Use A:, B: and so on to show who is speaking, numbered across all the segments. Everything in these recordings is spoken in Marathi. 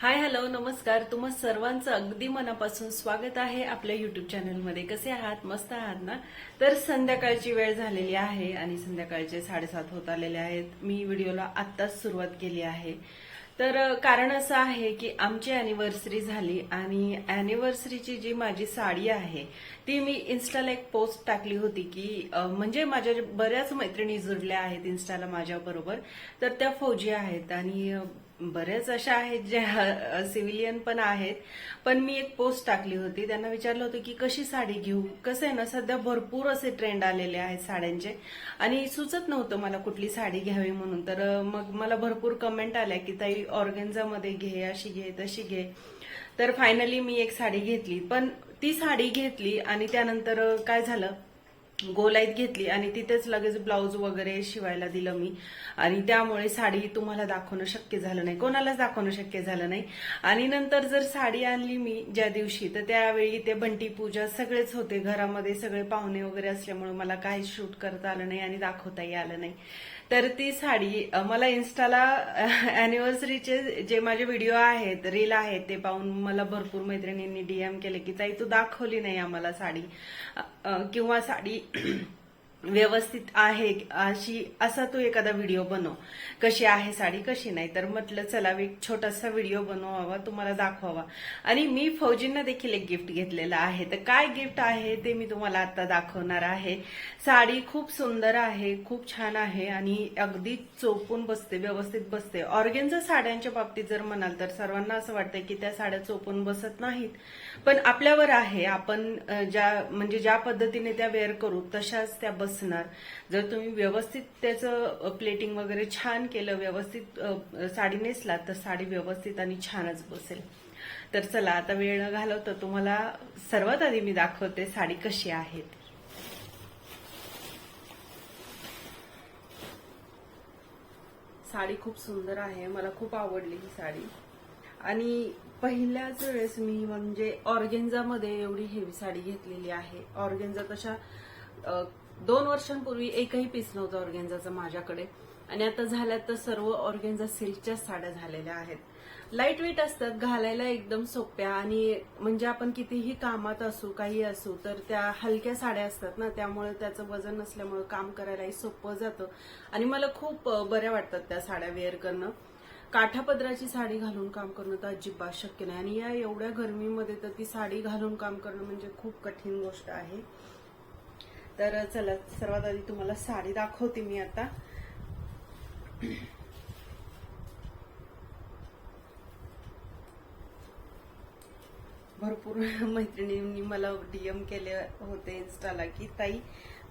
A: हाय हॅलो नमस्कार. तुम्हा सर्वांचं अगदी मनापासून स्वागत आहे आपल्या युट्यूब चॅनलमध्ये कसे आहात? मस्त आहात ना? तर संध्याकाळची वेळ झालेली आहे आणि संध्याकाळचे साडेसात होत आलेले आहेत. मी व्हिडिओला आत्ताच सुरुवात केली आहे. तर कारण असं आहे की आमची अॅनिव्हर्सरी झाली आणि अॅनिव्हर्सरीची जी माझी साडी आहे ती मी इन्स्टाला एक पोस्ट टाकली होती की म्हणजे माझ्या बऱ्याच मैत्रिणी जुडल्या आहेत इन्स्टाला माझ्याबरोबर तर त्या फौजी आहेत आणि बऱ्याच अशा आहेत ज्या सिव्हिलियन पण आहेत. पण मी एक पोस्ट टाकली होती. त्यांना विचारलं होतं की कशी साडी घेऊ? कसं आहे ना सध्या भरपूर असे ट्रेंड आलेले आहेत साड्यांचे. आणि सुचत नव्हतं मला कुठली साडी घ्यावी म्हणून. तर मग मला भरपूर कमेंट आल्या की ताई ऑर्गेन्झामध्ये घे अशी घे तशी घे. तर फायनली मी एक साडी घेतली. पण ती साडी घेतली आणि त्यानंतर काय झालं? गोलाईत घेतली आणि तिथेच लगेच ब्लाऊज वगैरे शिवायला दिलं मी. आणि त्यामुळे साडी तुम्हाला दाखवणं शक्य झालं नाही. कोणालाच दाखवणं शक्य झालं नाही. आणि नंतर जर साडी आणली मी ज्या दिवशी तर त्यावेळी ते बंटी पूजा सगळेच होते. घरामध्ये सगळे पाहुणे वगैरे असल्यामुळे मला काही शूट करता आलं नाही आणि दाखवताही आलं नाही. तर ती साडी मला इन्स्टाला अॅनिव्हर्सरीचे जे माझे व्हिडिओ आहेत रील आहेत ते पाहून मला भरपूर मैत्रिणींनी डीएम केले की ताई तू दाखवली नाही आम्हाला साडी. किंवा साडी व्यवस्थित आहे अशी असा तू एखादा व्हिडिओ बनव. कशी आहे साडी कशी नाही. तर म्हटलं चला एक छोटासा व्हिडिओ बनवावा तुम्हाला दाखवावा. आणि मी फौजींना देखील एक गिफ्ट घेतलेलं आहे. तर काय गिफ्ट आहे ते मी तुम्हाला आता दाखवणार आहे. साडी खूप सुंदर आहे खूप छान आहे आणि अगदी चोपून बसते व्यवस्थित बसते. ऑर्गेनच्या साड्यांच्या बाबतीत जर म्हणाल तर सर्वांना असं वाटतं की त्या साड्या चोपून बसत नाहीत. पण आपल्यावर आहे. आपण ज्या म्हणजे ज्या पद्धतीने त्या वेअर करू तशाच त्या बसणार. जर तुम्ही व्यवस्थित त्याचं प्लेटिंग वगैरे छान केलं व्यवस्थित साडी नेसला तर साडी व्यवस्थित आणि छानच बसेल. तर चला आता वेळ न घालवता तुम्हाला सर्वात आधी मी दाखवते साडी कशी आहे साडी खूप सुंदर आहे मला खूप आवडली ही साडी. आणि पहिल्याच वेळेस मी म्हणजे ऑर्गेन्झामध्ये एवढी हेवी साडी घेतलेली आहे. ऑर्गेन्झा कशा दोन वर्षांपूर्वी एकही पीस नव्हता ऑर्गेन्झाचा माझ्याकडे. आणि आता झाल्यात तर सर्व ऑर्गेन्झा सिल्कच्या साड्या झालेल्या आहेत. लाइट वेट असतात घालायला एकदम सोप्या आणि म्हणजे आपण कितीही कामात असू काही असू तर त्या हलक्या साड्या असतात ना त्यामुळे त्याचं वजन नसल्यामुळे काम करायलाही सोपं जातं. आणि मला खूप बऱ्या वाटतात त्या साड्या वेअर करणं. काठापदराची साडी घालून काम करणं तर अजिबात शक्य नाही. आणि या एवढ्या गरमीमध्ये तर ती साडी घालून काम करणं म्हणजे खूप कठीण गोष्ट आहे. तर चला सर्वात आधी तुम्हाला साडी दाखवते मी आता. भरपूर मैत्रिणींनी मला डीएम केले होते इन्स्टाला की ताई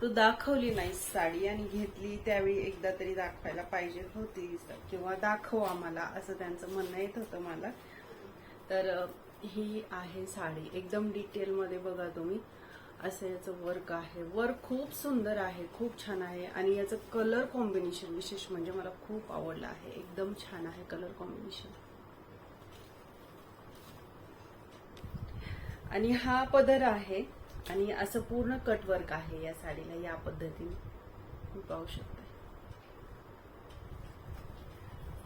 A: तू दाखवली नाही साडी आणि घेतली त्यावेळी एकदा तरी दाखवायला पाहिजे होती किंवा दाखव आम्हाला असं त्यांचं म्हणणं येत होतं मला. तर ही आहे साडी. एकदम डिटेलमध्ये बघा तुम्ही. असं याचं वर्क आहे. वर्क खूप सुंदर आहे खूप छान आहे. आणि याचं कलर कॉम्बिनेशन विशेष म्हणजे मला खूप आवडलं आहे. एकदम छान आहे कलर कॉम्बिनेशन आणि हा पदर आहे. आणि असं पूर्ण कटवर्क आहे या साडीला या पद्धतीने. पाहू शकता.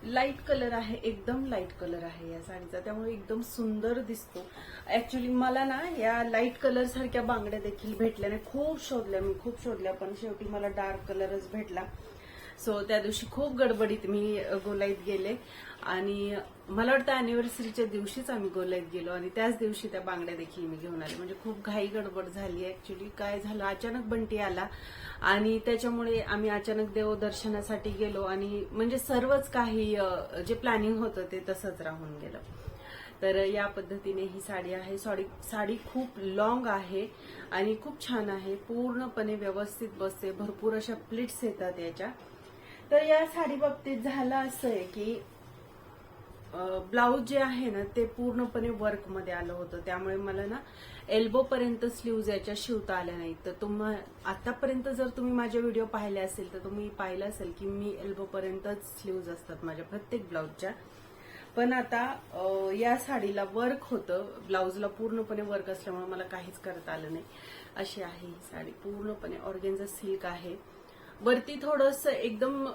A: लाइट कलर आहे एकदम लाइट कलर आहे या साडीचा. त्यामुळे एकदम सुंदर दिसतो. ऍक्च्युली मला ना या लाइट कलर सारख्या बांगड्या देखील भेटल्या नाही. खूप शोधल्या मी खूप शोधल्या. पण शेवटी मला डार्क कलरच भेटला. सो त्या दिवशी खूप गडबडीत मी गोलाईत गेले. आणि मला वाटतं अॅनिव्हर्सरीच्या दिवशीच आम्ही गोलाईत गेलो आणि त्याच दिवशी त्या बांगड्या देखील मी घेऊन आले. म्हणजे खूप घाई गडबड झाली ऍक्च्युली काय झालं? अचानक बंटी आला आणि त्याच्यामुळे आम्ही अचानक देवदर्शनासाठी गेलो आणि म्हणजे सर्वच काही जे प्लॅनिंग होतं ते तसंच राहून गेलं. तर या पद्धतीने ही साडी आहे. साडी साडी खूप लॉंग आहे आणि खूप छान आहे. पूर्णपणे व्यवस्थित बसते. भरपूर अशा प्लिट्स येतात याच्या. तर या साडी बाबतीत झालं असं आहे की ब्लाऊज जे आहे ना ते पूर्णपणे वर्कमध्ये आलं होतं. त्यामुळे मला ना एल्बो पर्यंत स्लीव्ज याच्या शिवता आल्या नाहीत. तर तुम्हा आतापर्यंत जर तुम्ही माझे व्हिडिओ पाहिले असेल तर तुम्ही पाहिलं असेल की मी एल्बो पर्यंतच स्लीव्ज असतात माझ्या प्रत्येक ब्लाऊजच्या पण आता या साडीला वर्क होतं. ब्लाऊजला पूर्णपणे वर्क असल्यामुळे मला काहीच करता आलं नाही. अशी आहे ही साडी. पूर्णपणे ऑर्गेन्झा सिल्क आहे. वरती थोडस एकदम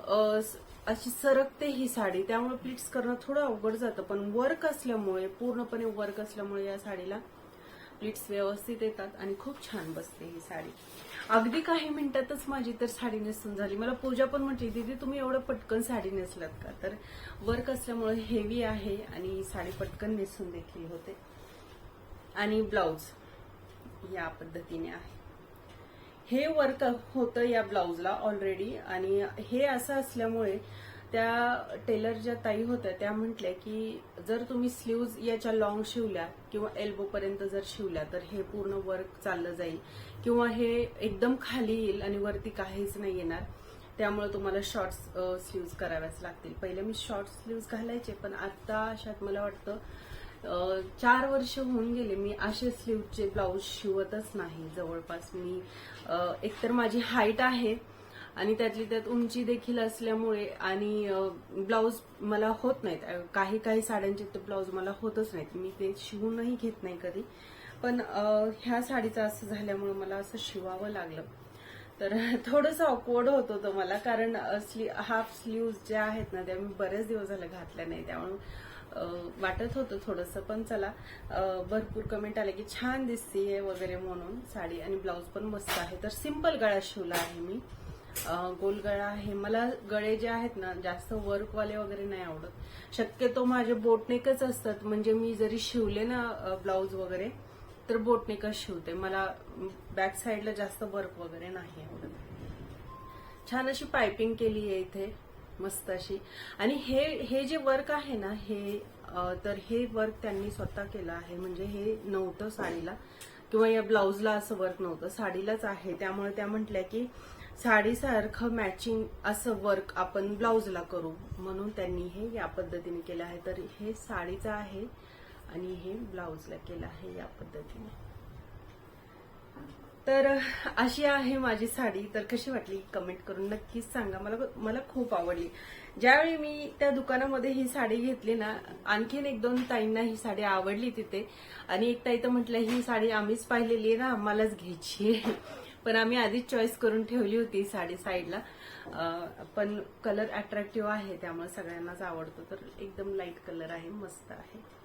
A: अशी सरकते ही साडी. त्यामुळे प्लिट्स करणं थोडं अवघड जातं. पण वर्क असल्यामुळे पूर्णपणे वर्क असल्यामुळे या साडीला प्लीट्स व्यवस्थित येतात आणि खूप छान बसते ही साडी. अगदी काही मिनिटातच माझी तर साडी नेसून झाली. मला पूजा पण म्हटली दीदी तुम्ही एवढं पटकन साडी नेसलात का? तर वर्क असल्यामुळे हेवी आहे आणि साडी पटकन नेसून देखील होते. आणि ब्लाऊज या पद्धतीने आहे. हे वर्क होतं या ब्लाऊजला ऑलरेडी आणि हे असं असल्यामुळे त्या टेलर ज्या ताई होत्या त्या म्हटल्या की जर तुम्ही स्लीव्ज याच्या लॉंग शिवल्या किंवा एल्बो पर्यंत जर शिवल्या तर हे पूर्ण वर्क चाललं जाईल. किंवा हे एकदम खाली येईल आणि वरती काहीच नाही येणार. त्यामुळे तुम्हाला शॉर्ट स्लीव्ज कराव्याच लागतील. पहिले मी शॉर्ट स्लीव्ज घालायचे पण आता अशात मला वाटतं चार वर्ष होऊन गेले मी असे स्लीवचे ब्लाऊज शिवतच नाही. जवळपास मी एकतर माझी हाईट आहे आणि त्यातली त्यात उंची देखील असल्यामुळे आणि ब्लाऊज मला होत नाहीत. काही काही साड्यांचे तर ब्लाऊज मला होतच नाहीत. मी ते शिवूनही घेत नाही कधी. पण ह्या साडीचं असं झाल्यामुळे मला असं शिवावं लागलं. तर थोडंसं ऑकवर्ड होत होतं मला कारण स्ली हाफ स्लीव्ज ज्या आहेत ना त्या मी बरेच दिवस झालं घातल्या नाही. त्यामुळे वाटत होतं थोडंसं पण चला भरपूर कमेंट आले की छान दिसतीये वगैरे म्हणून साडी आणि ब्लाऊज पण मस्त आहे. तर सिंपल गळा शिवला आहे मी. गोल गळा आहे. मला गळे जे आहेत ना जास्त वर्कवाले वगैरे नाही आवडत. शक्यतो माझे बोटनेकच असतात. म्हणजे मी जरी शिवले ना ब्लाऊज वगैरे तर बोटनेकच शिवते. मला बॅक साईडला जास्त वर्क वगैरे नाही आवडत. छान अशी पायपिंग केली आहे इथे. मस्त अशी. आणि हे हे जे वर्क आहे ना हे तर हे वर्क त्यांनी स्वतः केलं आहे. म्हणजे हे नव्हतं साडीला. किंवा या ब्लाऊजला असं वर्क नव्हतं. साडीलाच आहे. त्यामुळे त्या म्हटल्या की साडीसारखं मॅचिंग असं वर्क आपण ब्लाऊजला करू. म्हणून त्यांनी हे या पद्धतीने केलं आहे. तर हे साडीचं आहे आणि हे ब्लाऊजला केलं आहे या पद्धतीने. तर अशी आहे माझी साडी. तर कशी वाटली? कमेंट करून नक्कीच सांगा. मला मला खूप आवडली. ज्यावेळी मी त्या दुकानामध्ये ही साडी घेतली ना आणखीन एक दोन ताईंना ही साडी आवडली तिथे. आणि एक ताई तर म्हटलं ही साडी आम्हीच पाहिलेली आहे ना आम्हालाच घ्यायची आहे. पण आम्ही आधीच चॉईस करून ठेवली होती साडी साईडला. पण कलर अट्रॅक्टिव्ह आहे त्यामुळे सगळ्यांनाच आवडतो. तर एकदम लाइट कलर आहे मस्त आहे.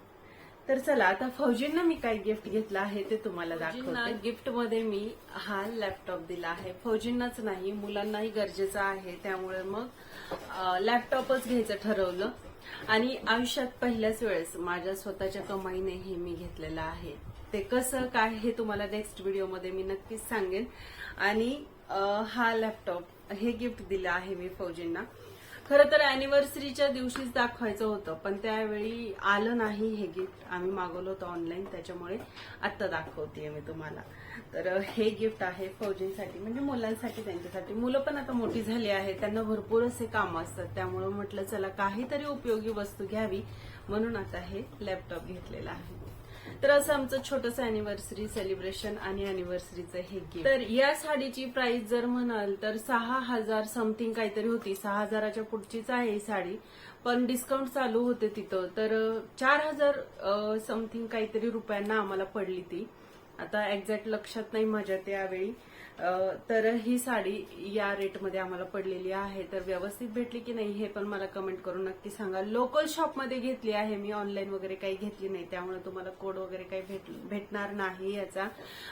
A: तर चला आता फौजींना मी काय गिफ्ट घेतलं आहे ते तुम्हाला दाखवते. गिफ्टमध्ये मी हा लॅपटॉप दिला आहे. फौजींनाच नाही मुलांनाही गरजेचं आहे. त्यामुळे मग लॅपटॉपच घ्यायचं ठरवलं. आणि आयुष्यात पहिल्याच वेळेस माझ्या स्वतःच्या कमाईने हे मी घेतलेलं आहे. ते कसं काय हे तुम्हाला नेक्स्ट व्हिडिओमध्ये मी नक्कीच सांगेन. आणि हा लॅपटॉप हे गिफ्ट दिलं आहे मी फौजींना. खरं तर अॅनिव्हर्सरीच्या दिवशीच दाखवायचं होतं पण त्यावेळी आलं नाही हे गिफ्ट आम्ही मागवलं होतं ऑनलाईन त्याच्यामुळे आत्ता दाखवतेय मी तुम्हाला. तर हे गिफ्ट आहे फौजींसाठी म्हणजे मुलांसाठी त्यांच्यासाठी. मुलं पण आता मोठी झाली आहेत त्यांना भरपूर असे कामं असतात. त्यामुळे म्हटलं चला काहीतरी उपयोगी वस्तू घ्यावी. म्हणून आता हे लॅपटॉप घेतलेला आहे. तर असं आमचं छोटस अॅनिव्हर्सरी सेलिब्रेशन आणि अॅनिव्हर्सरीचं हे गिफ्ट तर या साडीची प्राइस जर म्हणाल तर सहा हजार समथिंग काहीतरी होती. सहा हजाराच्या पुढचीच आहे ही साडी. पण डिस्काउंट चालू होते तिथं. तर चार हजार समथिंग काहीतरी रुपयांना आम्हाला पडली ती. आता एक्झॅक्ट लक्षात नाही माझ्या त्यावेळी. तर ही साडी या रेटमध्ये आम्हाला पडलेली आहे. तर व्यवस्थित भेटली की नाही हे पण मला कमेंट करून नक्की सांगा. लोकल शॉपमध्ये घेतली आहे मी ऑनलाईन वगैरे काही घेतली नाही. त्यामुळे तुम्हाला कोड वगैरे काही भेट भेटणार नाही याचा.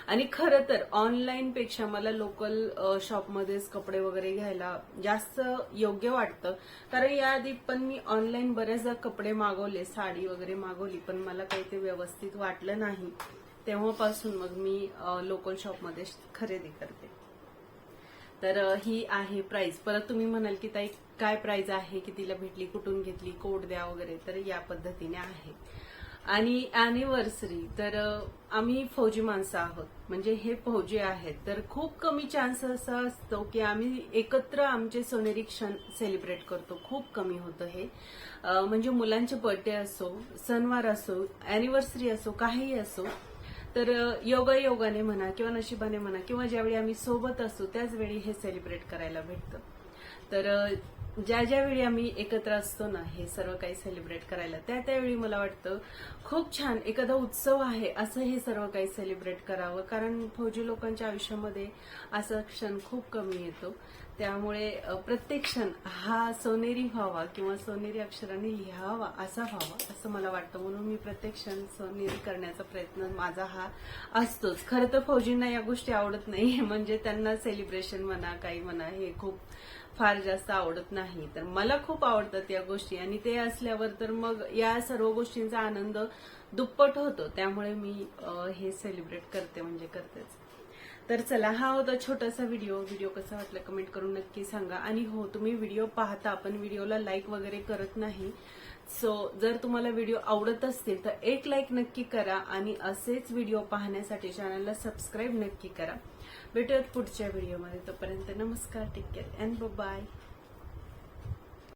A: आणि खरं तर ऑनलाईन पेक्षा मला लोकल शॉपमध्येच कपडे वगैरे घ्यायला जास्त योग्य वाटतं. कारण याआधी पण मी ऑनलाईन बरेचदा कपडे मागवले साडी वगैरे मागवली पण मला काही ते व्यवस्थित वाटलं नाही. तेव्हापासून मग मी लोकल शॉपमध्ये खरेदी करते. तर ही आहे प्राइस परत तुम्ही म्हणाल की ताई काय प्राइस आहे? की तिला भेटली? कुठून घेतली? कोड द्या वगैरे. तर या पद्धतीने आहे. आणि अॅनिव्हर्सरी तर आम्ही फौजी माणसं आहोत. म्हणजे हे फौजी आहेत. तर खूप कमी चान्स असा असतो की आम्ही एकत्र आमचे सोनेरी क्षण सेलिब्रेट करतो. खूप कमी होतं हे. म्हणजे मुलांचे बर्थडे असो सणवार असो अॅनिव्हर्सरी असो काहीही असो तर योगायोगाने म्हणा किंवा नशिबाने म्हणा किंवा ज्यावेळी आम्ही सोबत असतो त्याच वेळी हे सेलिब्रेट करायला भेटतं. तर ज्या ज्या वेळी आम्ही एकत्र असतो ना हे सर्व काही सेलिब्रेट करायला त्या त्यावेळी मला वाटतं खूप छान एखादा उत्सव आहे असं हे सर्व काही सेलिब्रेट करावं. कारण फौजी लोकांच्या आयुष्यामध्ये असा क्षण खूप कमी येतो. त्यामुळे प्रत्येक क्षण हा सोनेरी व्हावा किंवा सोनेरी अक्षराने लिहावा असा व्हावा असं मला वाटतं. म्हणून मी प्रत्येक क्षण सोनेरी करण्याचा प्रयत्न माझा हा असतोच. खरं तर फौजींना या गोष्टी आवडत नाही म्हणजे त्यांना सेलिब्रेशन म्हणा काही म्हणा हे खूप फार जास्त आवडत नाही. तर मला खूप आवडतात या गोष्टी. आणि ते असल्यावर तर मग या सर्व गोष्टींचा आनंद दुप्पट होतो. त्यामुळे मी हे सेलिब्रेट करते म्हणजे करतेच. तर चला हा होता छोटासा व्हिडिओ व्हिडिओ कसा वाटला कमेंट करून नक्की सांगा. आणि हो तुम्ही व्हिडिओ पाहता पण व्हिडिओला लाईक वगैरे करत नाही. सो जर तुम्हाला व्हिडिओ आवडत असतील तर एक लाईक नक्की करा आणि असेच व्हिडिओ पाहण्यासाठी चॅनलला सबस्क्राईब नक्की करा. भेटूयात पुढच्या व्हिडिओमध्ये तोपर्यंत नमस्कार टेक केअर अँड बाय